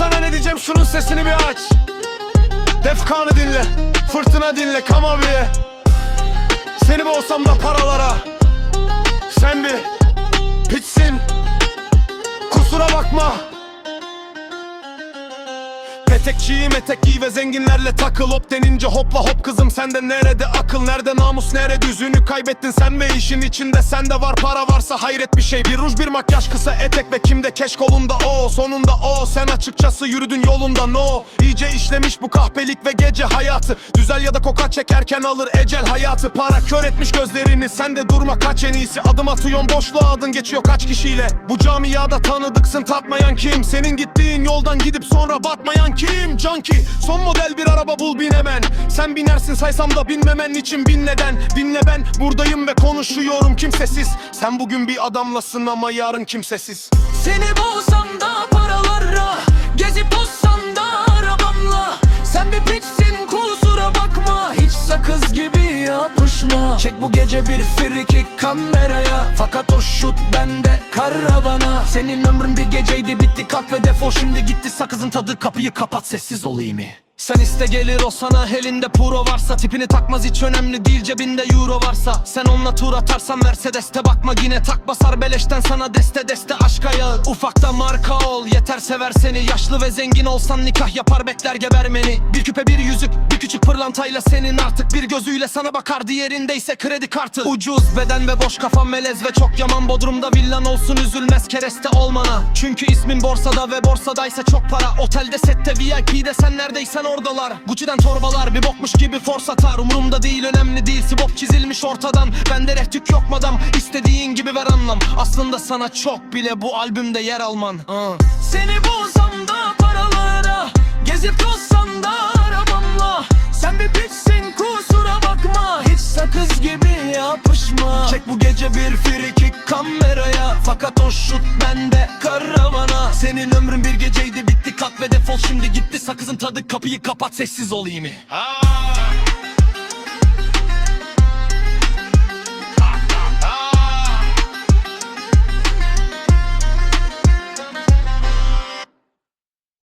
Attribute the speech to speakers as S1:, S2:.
S1: edeceğim şunun sesini bir aç. Defkanı dinle Fırtına dinle come abi Seni boğsam da paralara? Sen bir Piçsin Kusura bakma Petekçiyim etek giy ve zenginlerle takıl. Hop denince hopla hop kızım sende nerede akıl? Nerede namus nerede düzünü kaybettin sen ve işin içinde? Sende var para varsa hayret bir şey. Bir ruj bir makyaj kısa etek ve kimde keş kolunda? O Sonunda o. Sen açıkçası yürüdün yolunda no. İyice işlemiş bu kahpelik ve gece hayatı. Düzel ya da koka çekerken alır ecel hayatı. Para kör etmiş gözlerini sen de durma kaç en iyisi. Adım atıyorsun boşluğa adın geçiyor kaç kişiyle? Bu camiada tanıdıksın tatmayan kim? Senin gittiğin yoldan gidip sonra batmayan kim Junkie son model bir araba bul bin hemen. Sen binersin saysam da binmemen için bin neden. Dinle ben buradayım ve konuşuyorum kimsesiz. Sen bugün bir adamlasın ama yarın kimsesiz.
S2: Seni bulsam da bu gece bir friki kameraya. Fakat o şut bende karavana. Senin ömrün bir geceydi bitti kalk ve defol. Şimdi gitti sakızın tadı kapıyı kapat sessiz olayım mı? Sen iste gelir o sana elinde puro varsa. Tipini takmaz hiç önemli değil cebinde euro varsa. Sen onunla tur atarsan Mercedes'te bakma yine tak basar beleşten sana deste deste aşk ayağı. Ufakta marka ol yeter sever seni. Yaşlı ve zengin olsan nikah yapar bekler gebermeni Bir küpe bir yüzük bir küçük pırlantayla senin artık. Bir gözüyle sana bakar diğerindeyse kredi kartı. Ucuz beden ve boş kafa melez ve çok yaman. Bodrumda villan olsun üzülmez kereste olmana. Çünkü ismin borsada ve borsadaysa çok para. Otelde sette VIP'de sen neredeysen oradalar. Gucci'den torbalar bir bokmuş gibi force atar. Umurumda değil önemli değil. Sibop çizilmiş ortadan. Bende rehtük yok madam. İstediğin gibi ver anlam. Aslında sana çok bile bu albümde yer alman. Ah. Seni bulsam da paralara Gezip tozsam da arabamla. Sen bir piçsin kusura bakma Hiç sakız gibi yapışma. Çek bu gece bir friki kameraya Fakat o şut bende karavana. Senin ömrün bir geceydi bitti kalk ve defol. Şimdi gitti Sakızın tadı kapıyı kapat sessiz olayım. Mı?
S1: Aa,